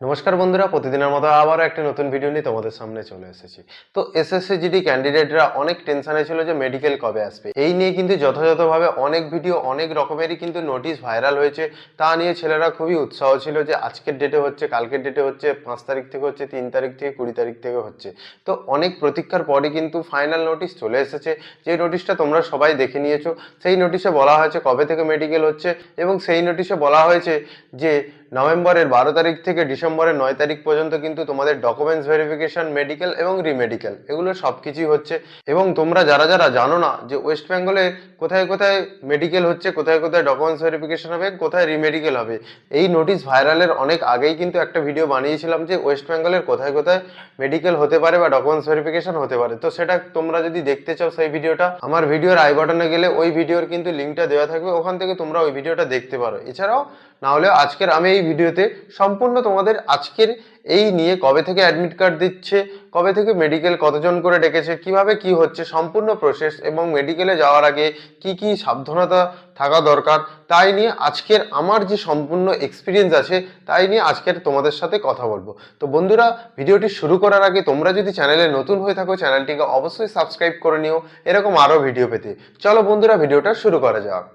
নমস্কার বন্ধুরা, প্রতিদিনের মতো আবারও একটি নতুন ভিডিও নিয়ে তোমাদের সামনে চলে এসেছি। তো এসএসসি জিডি ক্যান্ডিডেটরা অনেক টেনশনে ছিল যে মেডিকেল কবে আসবে। এই নিয়ে কিন্তু যথাযথভাবে অনেক ভিডিও অনেক রকমেরই কিন্তু নোটিশ ভাইরাল হয়েছে। তা নিয়ে ছেলেরা খুবই উৎসাহ ছিল যে আজকের ডেটে হচ্ছে, কালকের ডেটে হচ্ছে, পাঁচ তারিখ থেকে হচ্ছে, তিন তারিখ থেকে, কুড়ি তারিখ থেকে হচ্ছে। তো অনেক প্রতীক্ষার পরে কিন্তু ফাইনাল নোটিশ চলে এসেছে। যে নোটিশটা তোমরা সবাই দেখে নিয়েছো, সেই নোটিশে বলা হয়েছে কবে থেকে মেডিকেল হচ্ছে এবং সেই নোটিশে বলা হয়েছে যে নভেম্বরের বারো তারিখ থেকে ডিসেম্বরের নয় তারিখ পর্যন্ত কিন্তু তোমাদের ডকুমেন্টস ভেরিফিকেশন মেডিকেল এবং রিমেডিকেল এগুলো সব কিছুই হচ্ছে। এবং তোমরা যারা যারা জানো না যে ওয়েস্ট বেঙ্গলে কোথায় কোথায় মেডিকেল হচ্ছে, কোথায় কোথায় ডকুমেন্টস ভেরিফিকেশন হবে, কোথায় রিমেডিকেল হবে, এই নোটিশ ভাইরালের অনেক আগেই কিন্তু একটা ভিডিও বানিয়েছিলাম যে ওয়েস্ট বেঙ্গলের কোথায় কোথায় মেডিকেল হতে পারে বা ডকুমেন্টস ভেরিফিকেশন হতে পারে। তো সেটা তোমরা যদি দেখতে চাও সেই ভিডিওটা আমার ভিডিওর আই বাটনে গেলে ওই ভিডিওর কিন্তু লিঙ্কটা দেওয়া থাকবে, ওখান থেকে তোমরা ওই ভিডিওটা দেখতে পারো। এছাড়াও না হলে আজকের আমি এই ভিডিওতে সম্পূর্ণ তোমাদের আজকের এই নিয়ে কবে থেকে অ্যাডমিট কার্ড দিচ্ছে, কবে থেকে মেডিকেল কতজন করে ডেকেছে, কীভাবে কি হচ্ছে, সম্পূর্ণ প্রসেস এবং মেডিকেলে যাওয়ার আগে কি কি সাবধানতা থাকা দরকার, তাই নিয়ে আজকের আমার যে সম্পূর্ণ এক্সপিরিয়েন্স আছে, তাই নিয়ে আজকের তোমাদের সাথে কথা বলব। তো বন্ধুরা, ভিডিওটি শুরু করার আগে তোমরা যদি চ্যানেলে নতুন হয়ে থাকো চ্যানেলটিকে অবশ্যই সাবস্ক্রাইব করে নিও, এরকম আরও ভিডিও পেতে। চলো বন্ধুরা ভিডিওটা শুরু করা যাক।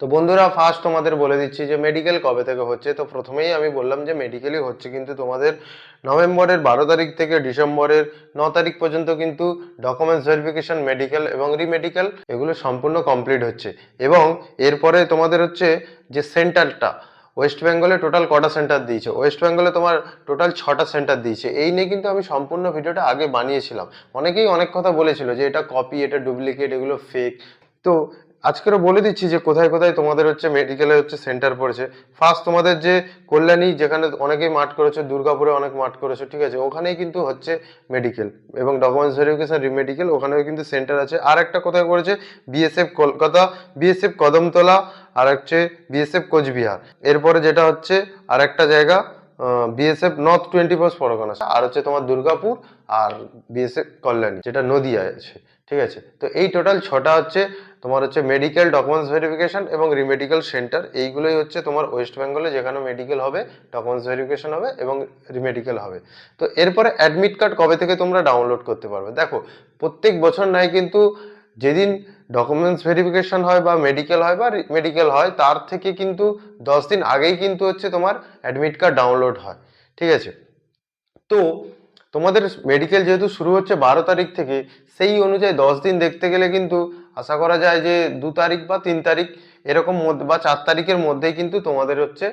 তো বন্ধুরা ফার্স্ট তোমাদের বলে দিচ্ছি যে মেডিকেল কবে থেকে হচ্ছে। তো প্রথমেই আমি বললাম যে মেডিকেলই হচ্ছে কিন্তু তোমাদের নভেম্বরের বারো তারিখ থেকে ডিসেম্বরের ন তারিখ পর্যন্ত কিন্তু ডকুমেন্টস ভেরিফিকেশন মেডিকেল এবং রিমেডিকেল এগুলো সম্পূর্ণ কমপ্লিট হচ্ছে। এবং এরপরে তোমাদের হচ্ছে যে সেন্টারটা ওয়েস্ট বেঙ্গলে টোটাল কটা সেন্টার দিয়েছে? ওয়েস্ট বেঙ্গলে তোমার টোটাল ছটা সেন্টার দিয়েছে। এই নিয়ে কিন্তু আমি সম্পূর্ণ ভিডিওটা আগে বানিয়েছিলাম। অনেকেই অনেক কথা বলেছিল যে এটা কপি এটা ডুপ্লিকেট এগুলো ফেক তো আজকেরও বলে দিচ্ছি যে কোথায় কোথায় তোমাদের হচ্ছে মেডিকেলে হচ্ছে সেন্টার পড়েছে। ফার্স্ট তোমাদের যে কল্যাণী, যেখানে অনেকেই মাঠ করেছে, দুর্গাপুরে অনেক মাঠ করেছে, ঠিক আছে? ওখানেই কিন্তু হচ্ছে মেডিকেল এবং ডকুমেন্টস ভেরিফিকেশন রিমেডিকেল ওখানেও কিন্তু সেন্টার আছে। আর একটা কোথায় করেছে? বিএসএফ কলকাতা বিএসএফ কদমতলা, আর হচ্ছে বিএসএফ কোচবিহার। এরপরে যেটা হচ্ছে আর একটা জায়গা BSF north twenty four Parganas আর হচ্ছে তোমার দুর্গাপুর আর বিএসএফ কল্যাণী, যেটা নদিয়ায় আছে, ঠিক আছে? তো এই টোটাল ছটা হচ্ছে তোমার হচ্ছে মেডিকেল ডকুমেন্টস ভেরিফিকেশন এবং রিমেডিকেল সেন্টার এইগুলোই হচ্ছে তোমার ওয়েস্ট বেঙ্গলে যেখানে মেডিকেল হবে ডকুমেন্টস ভেরিফিকেশন হবে এবং রিমেডিকেল হবে। তো এরপরে অ্যাডমিট কার্ড কবে থেকে তোমরা ডাউনলোড করতে পারবে? দেখো, প্রত্যেক বছর নয় কিন্তু যেদিন ডকুমেন্টস ভেরিফিকেশন হয় বা মেডিকেল হয় বা মেডিকেল হয়, তার থেকে কিন্তু দশ দিন আগেই কিন্তু হচ্ছে তোমার অ্যাডমিট কার্ড ডাউনলোড হয়। ঠিক আছে? তো তোমাদের মেডিকেল যেহেতু শুরু হচ্ছে বারো তারিখ থেকে, সেই অনুযায়ী দশ দিন দেখতে গেলে কিন্তু আশা করা যায় যে দু তারিখ বা তিন তারিখ এরকম বা চার তারিখের মধ্যেই কিন্তু তোমাদের হচ্ছে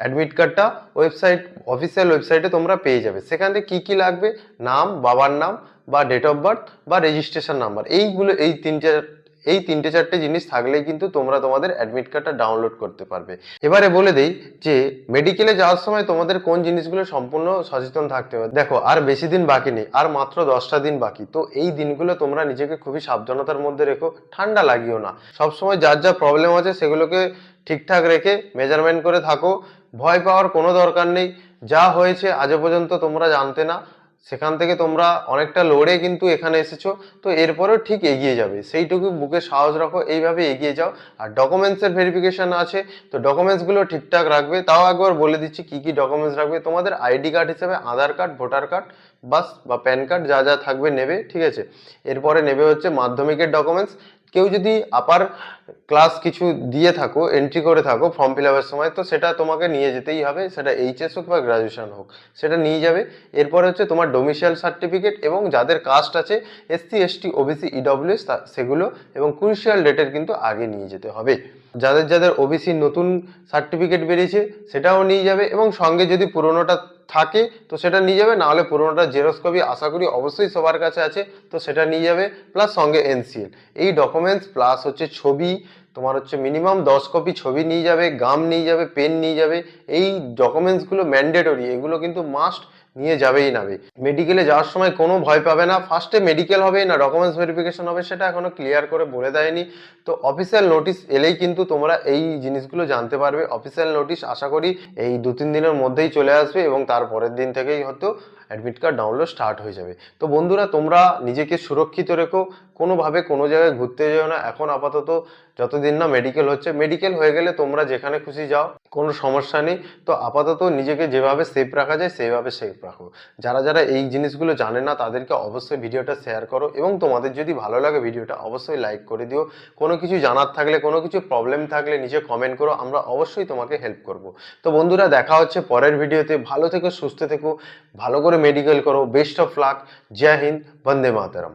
অ্যাডমিট কার্ডটা ওয়েবসাইট অফিসিয়াল ওয়েবসাইটে তোমরা পেয়ে যাবে। সেখান থেকে কী কী লাগবে? নাম, বাবার নাম বা ডেট অফ বার্থ বা রেজিস্ট্রেশন নাম্বার এইগুলো, এই তিনটে এই তিনটে চারটে জিনিস থাকলেই কিন্তু তোমরা তোমাদের অ্যাডমিট কার্ডটা ডাউনলোড করতে পারবে। এবারে বলে দেই যে মেডিকেলে যাওয়ার সময় তোমাদের কোন জিনিসগুলো সম্পূর্ণ সচেতন থাকতে হবে। দেখো, আর বেশি দিন বাকি নেই, আর মাত্র দশটা দিন বাকি। তো এই দিনগুলো তোমরা নিজেকে খুবই সাবধানতার মধ্যে রেখো, ঠান্ডা লাগিও না। সবসময় যার যা প্রবলেম আছে সেগুলোকে ঠিকঠাক রেখে মেজারমেন্ট করে থাকো। ভয় পাওয়ার কোনো দরকার নেই। যা হয়েছে আজও পর্যন্ত তোমরা জানতে না। সেখান থেকে তোমরা অনেকটা লড়ে কিন্তু এখানে এসেছ। তো এরপরেও ঠিক এগিয়ে যাবে। সেইটুকু বুকে সাহস রাখো, এইভাবে এগিয়ে যাও। আর ডকুমেন্টসের ভেরিফিকেশন আছে, তো ডকুমেন্টসগুলো ঠিকঠাক রাখবে। তাও একবার বলে দিচ্ছি, কি কি ডকুমেন্টস রাখবে? তোমাদের আইডি কার্ড হিসেবে আধার কার্ড ভোটার কার্ড বাস বা প্যান কার্ড যা যা থাকবে নেবে, ঠিক আছে? এরপরে নেবে হচ্ছে মাধ্যমিকের ডকুমেন্টস কেউ যদি আপার ক্লাস কিছু দিয়ে থাকো এন্ট্রি করে থাকো ফর্ম ফিল আপের সময়, তো সেটা তোমাকে নিয়ে যেতেই হবে। সেটা এইচএস হোক বা গ্রাজুয়েশন হোক, সেটা নিয়ে যাবে। এরপরে হচ্ছে তোমার ডোমিসিয়াল সার্টিফিকেট এবং যাদের কাস্ট আছে এসসি এসটি ওবিসি ইডব্লিউএস সেগুলো এবং ক্রুশিয়াল ডেটের কিন্তু আগে নিয়ে যেতে হবে। যাদের যাদের ওবিসি নতুন সার্টিফিকেট বেরিয়েছে সেটাও নিয়ে যাবে এবং সঙ্গে যদি পুরোনোটা থাকে তো সেটা নিয়ে যাবে, নাহলে পুরোনোটা জেরক্স কপি আশা করি অবশ্যই সবার কাছে আছে, তো সেটা নিয়ে যাবে প্লাস সঙ্গে এনসিএল এই ডকুমেন্টস প্লাস হচ্ছে ছবি, তোমার হচ্ছে মিনিমাম দশ কপি ছবি নিয়ে যাবে গাম নিয়ে যাবে পেন নিয়ে যাবে, এই ডকুমেন্টসগুলো ম্যান্ডেটরি এগুলো কিন্তু মাস্ট নিয়ে যাবেই নাবে মেডিকেলে যাওয়ার সময় কোনো ভয় পাবে না। ফার্স্টে মেডিকেল হবে না ডকুমেন্টস ভেরিফিকেশন হবে সেটা এখনও ক্লিয়ার করে বলে দেয়নি। তো অফিসিয়াল নোটিশ এলেই কিন্তু তোমরা এই জিনিসগুলো জানতে পারবে। অফিসিয়াল নোটিশ আশা করি এই দু তিন দিনের মধ্যেই চলে আসবে এবং তার পরের দিন থেকেই হয়তো অ্যাডমিট কার্ড ডাউনলোড স্টার্ট হয়ে যাবে। তো বন্ধুরা, তোমরা নিজেকে সুরক্ষিত রেখো, কোনোভাবে কোনো জায়গায় ঘুরতে যেও না। এখন আপাতত যতদিন না মেডিকেল হচ্ছে মেডিকেল হয়ে গেলে তোমরা যেখানে খুশি যাও, কোনো সমস্যা নেই। তো আপাতত নিজেকে যেভাবে সেফ রাখা যায়, সেইভাবে সেফ রাখো। যারা যারা এই জিনিসগুলো জানে না, তাদেরকে অবশ্যই ভিডিওটা শেয়ার করো এবং তোমাদের যদি ভালো লাগে ভিডিওটা, অবশ্যই লাইক করে দিও। কোনো কিছু জানার থাকলে, কোনো কিছু প্রবলেম থাকলে নিজে কমেন্ট করো, আমরা অবশ্যই তোমাকে হেল্প করব। তো বন্ধুরা, দেখা হচ্ছে পরের ভিডিওতে ভালো থেকো, সুস্থ থেকো। ভালো করে मेडिकल करो. बेस्ट ऑफ़ लाक जय हिंद वंदे मातरम